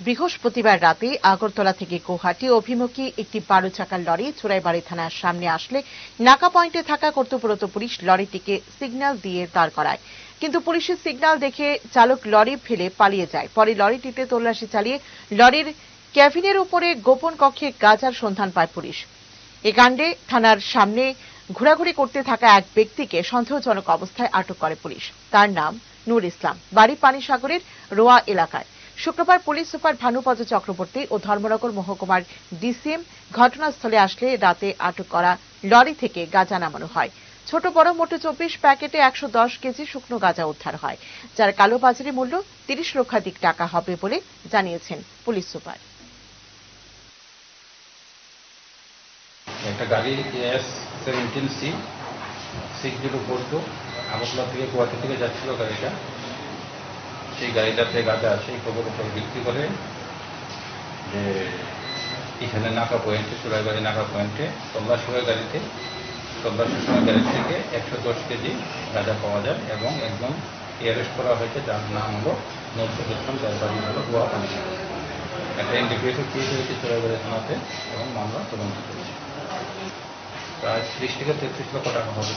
বৃহস্পতিবার রাতে আগরতলা থেকে গুয়াহাটি অভিমুখী একটি বারো চাকার লরি চোরাইবাড়ি থানার সামনে আসলে নাকা পয়েন্টে থাকা কর্তব্যরত পুলিশ লরিটিকে সিগন্যাল দিয়ে দাঁড় করায়। কিন্তু পুলিশের সিগন্যাল দেখে চালক লরি ফেলে পালিয়ে যায়। পরে লরিটিতে তল্লাশি চালিয়ে লরির ক্যাবিনের উপরে গোপন কক্ষে গাজার সন্ধান পায় পুলিশ। এ কাণ্ডে থানার সামনে ঘোরাঘুরি করতে থাকা এক ব্যক্তিকে সন্দেহজনক অবস্থায় আটক করে পুলিশ। তার নাম নূর ইসলাম। বাড়ি পানিসাগরের রোয়া এলাকায়। শুক্রবার পুলিশ সুপার ভানুপদ চক্রবর্তী ও ধর্মনগর মহকুমার ডিসিএম ঘটনাস্থলে আসলে রাতে আটক করা লরি থেকে গাঁজা নামানো হয়। ছোট, বড়, মোটে চব্বিশ প্যাকেটে একশো দশ কেজি শুকনো গাঁজা উদ্ধার হয়। যার কালোবাজারি মূল্য তিরিশ লক্ষাধিক টাকা হবে বলে জানিয়েছেন পুলিশ সুপার। একটা গাড়ি S seventeen C six zero four two Agartala থেকে গুয়াহাটি থেকে যাচ্ছিল গাড়িটা। সেই গাড়িটাতে গাঁজা এই খবর উপর ভিত্তি করে যে এখানে নাকা পয়েন্টে চুরাইবাড়ি নাকা পয়েন্টে তল্লাশি হয় গাড়িতে তল্লাশির সময় গাড়ি থেকে একশো দশ কেজি গাঁজা পাওয়া যায় এবং একদম অ্যারেস্ট করা হয়েছে, যার নাম হলো নজরুল ইসলাম যার বাড়ি হলো গোয়া পানি একটা ইন্ডিভিজুয়াল কেস হয়েছে চুরাইবাড়ি থানাতে এবং মামলা তদন্ত করেছে প্রায় ত্রিশ থেকে তেত্রিশ লক্ষ টাকা হবে।